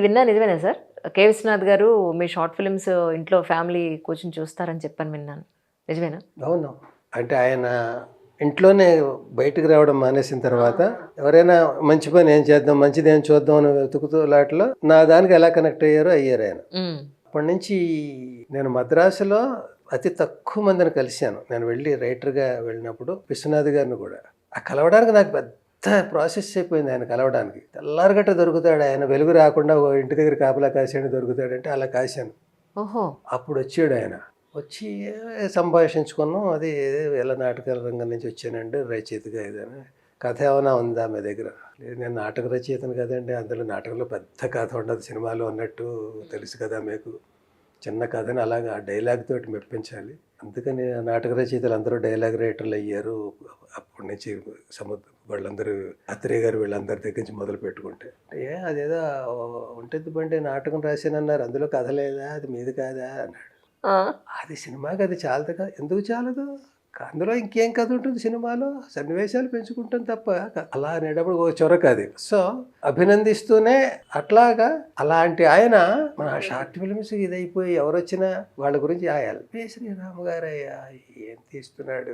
విన్నా నిజమేనా sir? K. Viswanath గారు మీ షార్ట్ ఫిల్మ్స్ ఇంట్లో ఫ్యామిలీ కూర్చొని చూస్తారని చెప్పని విన్నాను. నిజమేనా? అవును. అంటే ఆయన ఇంట్లోనే బయటకు రావడం మానేసిన తర్వాత ఎవరైనా మంచి పని ఏం చేద్దాం మంచిది ఏం చూద్దాం అని వెతుకుతూ లాట్లో నా దానికి ఎలా కనెక్ట్ అయ్యారో అయ్యారు ఆయన. అప్పటి నుంచి నేను మద్రాసులో అతి తక్కువ మందిని కలిశాను. నేను వెళ్ళి రైటర్గా వెళ్ళినప్పుడు విశ్వనాథ్ గారిని కూడా. ఆ కలవడానికి నాకు పెద్ద ప్రాసెస్ అయిపోయింది ఆయన కలవడానికి. తెల్లారగట్ట దొరుకుతాడు ఆయన వెలుగు రాకుండా ఓ ఇంటి దగ్గర కాపలా కాసాడు దొరుకుతాడంటే అలా కాశాను. ఓహో. అప్పుడు వచ్చాడు ఆయన. వచ్చి సంభాషించుకున్నాం అది ఎలా నాటకాల రంగం నుంచి వచ్చానండి రచయితగా ఇదని కథ ఏమైనా ఉందా మీ దగ్గర? లేదు నేను నాటక రచయితను కదండి అందులో నాటకంలో పెద్ద కథ ఉండదు సినిమాలో అన్నట్టు తెలుసు కదా మీకు. చిన్న కథని అలాగా ఆ డైలాగ్ తోటి మెప్పించాలి. అందుకని నాటక రచయితలు అందరూ డైలాగ్ రైటర్లు అయ్యారు. అప్పటి నుంచి సముద్ర వాళ్ళందరూ అత్రేయ గారు వీళ్ళందరి దగ్గర నుంచి మొదలు పెట్టుకుంటే. ఏ అదేదో ఉంటుంది బండి నాటకం రాశానన్నారు. అందులో కథ లేదా? అది మీది కాదా? అన్నాడు. ఆ, అది సినిమాకి అది చాలదు కదా ఎందుకు చాలదు? అందులో ఇంకేం కథ ఉంటుంది సినిమాలో? సన్నివేశాలు పెంచుకుంటాం తప్ప అలా అనేటప్పుడు ఓ చొరక అది. సో అభినందిస్తూనే అట్లాగా అలాంటి ఆయన మన షార్ట్ ఫిల్మ్స్ ఇదైపోయి ఎవరు వచ్చినా వాళ్ళ గురించి ఆ ఎల్పి శ్రీరామ్ గారయ్యా ఏం తీస్తున్నాడు?